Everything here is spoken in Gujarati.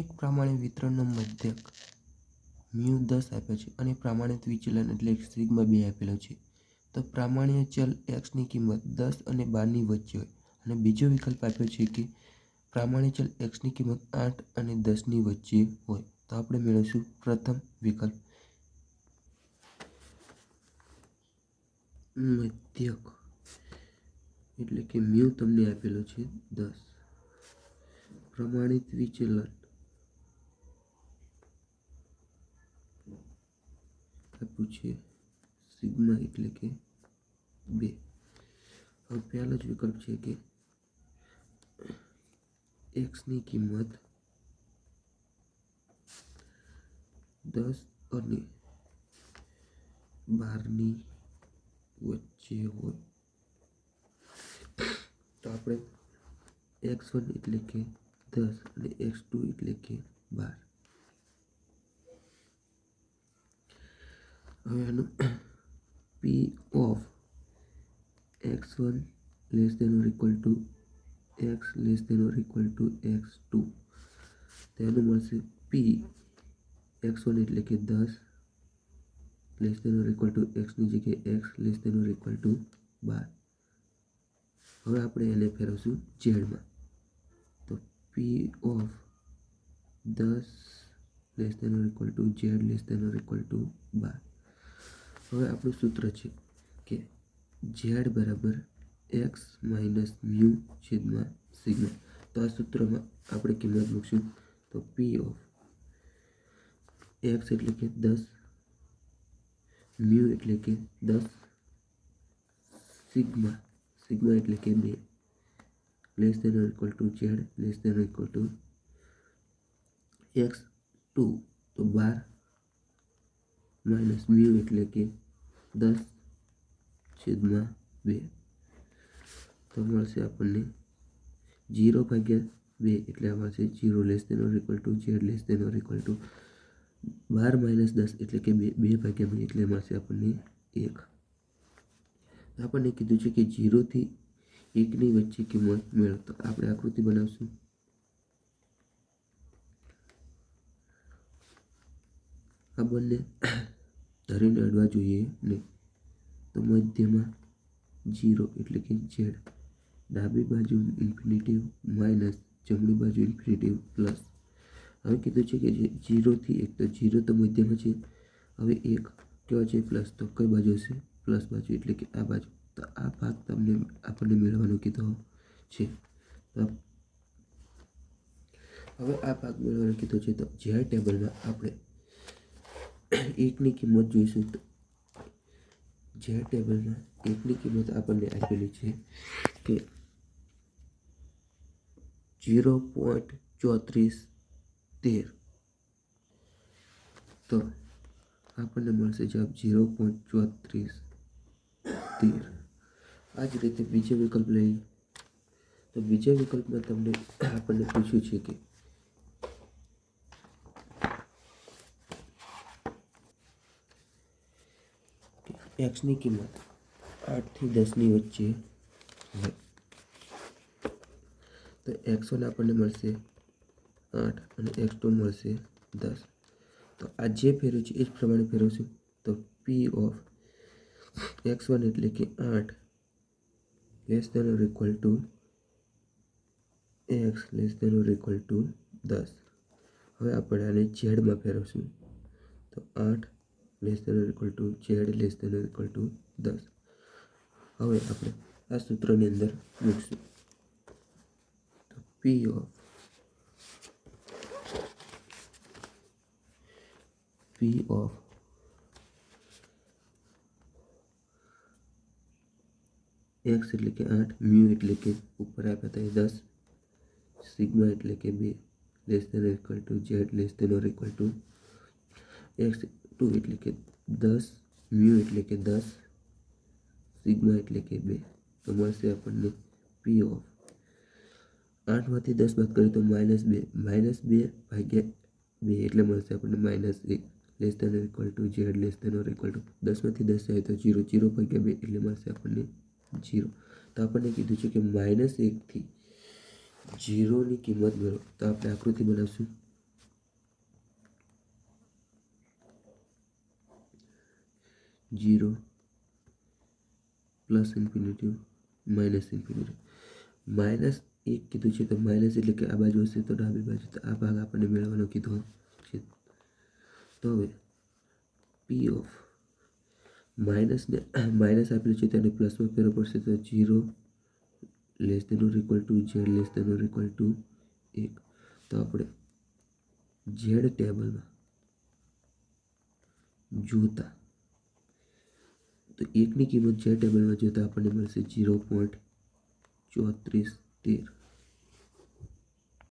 એક પ્રામાણિક વિતરણનો મધ્યક મ્યુ દસ આપ્યો છે અને પ્રમાણિત વિચલન એટલે સિગ્મા બે આપેલો છે. તો પ્રામાણ્ય ચલ એક્સની કિંમત દસ અને બારની વચ્ચે હોય. અને બીજો વિકલ્પ આપ્યો છે કે પ્રામાણિક ચલ એક્સની કિંમત આઠ અને દસની વચ્ચે હોય. તો આપણે મેળવીશું પ્રથમ વિકલ્પ. મધ્યક એટલે કે મ્યુ તમને આપેલો છે દસ. પ્રમાણિત વિચલન આપ્યું છે સિગ્મા એટલે કે બે હવે પહેલો જ વિકલ્પ છે કે એક્સની કિંમત દસ અને બારની વચ્ચે હોય તો આપણે એક્સ વન એટલે કે દસ અને એક્સ ટુ એટલે કે બાર હવે આનું P of X one less than or equal to X less than or equal to X two તેનું મળશે પી એક્સ વન એટલે કે દસ less than or equal to એક્સની જગ્યાએ X less than or equal to બાર. હવે આપણે એને ફેરવશું ઝેડમાં. તો પી ઓફ દસ less than or equal to Z less than or equal to બાર. હવે આપણું સૂત્ર છે કે ઝેડ બરાબર એક્સ માઇનસ મ્યુ છેદમાં સિગ્મા. તો આ સૂત્રમાં આપણે કિંમત મૂકશું તો પી ઓફ એક્સ એટલે કે દસ મ્યુ એટલે કે દસ, સિગ્મા સિગ્મા એટલે કે બે less than or equal to Z less than or equal to X two તો બાર માઇનસ મ્યુ એટલે કે દસ છેદમાં બે. તો મળશે આપણને જીરો ભાગ્યા બે એટલે મળશે zero less than or equal to Z less than or equal to bar minus દસ એટલે કે બે બે ભાગ્યા બે એટલે મળશે આપણને એક. આપણને કીધું છે કે જીરોથી એકની વચ્ચે કિંમત મેળવો. તો આપણે આકૃતિ બનાવશું. આ બંને ધરીને અડવા જોઈએ નહીં. તો મધ્યમાં જીરો એટલે કે ઝેડ. ડાબી બાજુ ઇન્ફિનિટિવ માઇનસ, જમણી બાજુ ઇન્ફિનિટિવ પ્લસ. હવે કીધું છે કે જે જીરોથી એક, તો જીરો તો મધ્યમાં છે. હવે એક કેવા છે પ્લસ? તો કઈ બાજુ હશે? પ્લસ બાજુ એટલે કે આ બાજુ. તો આ ભાગ તમને આપણને મેળવવાનો કીધો છે. હવે આ ભાગ મેળવવાનો કીધો છે. તો ઝેડ ટેબલમાં આપણે એકની કિંમત જોઈશું તો ઝેડ ટેબલમાં એકની કિંમત આપણને આપેલી છે કે જીરો પોઈન્ટ ચોત્રીસ તેર તો આપણને મળશે જવાબ જીરો પોઈન્ટ ચોત્રીસ તેર આ જ રીતે બીજો વિકલ્પ લઈએ તો બીજા વિકલ્પમાં તમને આપણને પૂછ્યું છે કે એક્સની કિંમત આઠથી દસની વચ્ચે હોય. તો એક્સ વન આપણને મળશે આઠ અને એક્સ ટુ મળશે દસ. તો આ જે ફેરવ્યું છે, એ જ પ્રમાણે ફેરવશું. તો પી ઓફ એક્સ વન એટલે કે આઠ less than or equal to X less than or equal to દસ. હવે આપણે આને ઝેડમાં ફેરવશું. તો આઠ less than or equal to Z less than or equal to દસ હવે આપણે આ સૂત્રની અંદર મૂકશું તો P of P of X એટલે કે આઠ મ્યુ એટલે કે ઉપર આપ્યા હતા એ દસ, સિગ્મા એટલે કે બે less than equal to Z less than or equal to X two એટલે કે દસ, મ્યુ એટલે કે દસ, સિગ્મા એટલે કે બે. તો મળશે આપણને પી ઓફ આઠમાંથી દસ બાદ કરીએ તો માઇનસ બે. માઇનસ બે ભાગ્યા બે એટલે મળશે આપણને માઇનસ એક. Less than equal to Z less than or equal to દસમાંથી દસ જાય તો જીરો જીરો ભાગ્યા બે એટલે મળશે આપણને જીરો તો આપણને કીધું છે કે માઇનસ એકથી જીરોની કિંમત મેળવો. તો આપણે આકૃતિ બનાવશું. Zero plus infinity minus infinity minus એક કીધું છે તો માઇનસ એટલે કે આ બાજુ હશે તો ડાબી બાજુ તો આ ભાગ આપણને મેળવવાનો કીધો છે તો હવે પી ઓફ માઇનસને માઇનસ આપેલું છે તેને પ્લસમાં ફેરવો પડશે તો zero less than equal to Z less than equal to એક તો આપણે ઝેડ ટેબલમાં જોતા તો એકની કિંમત જે ટેબલમાં જોતા આપણને મળશે જીરો પોઈન્ટ ચોત્રીસ તેર.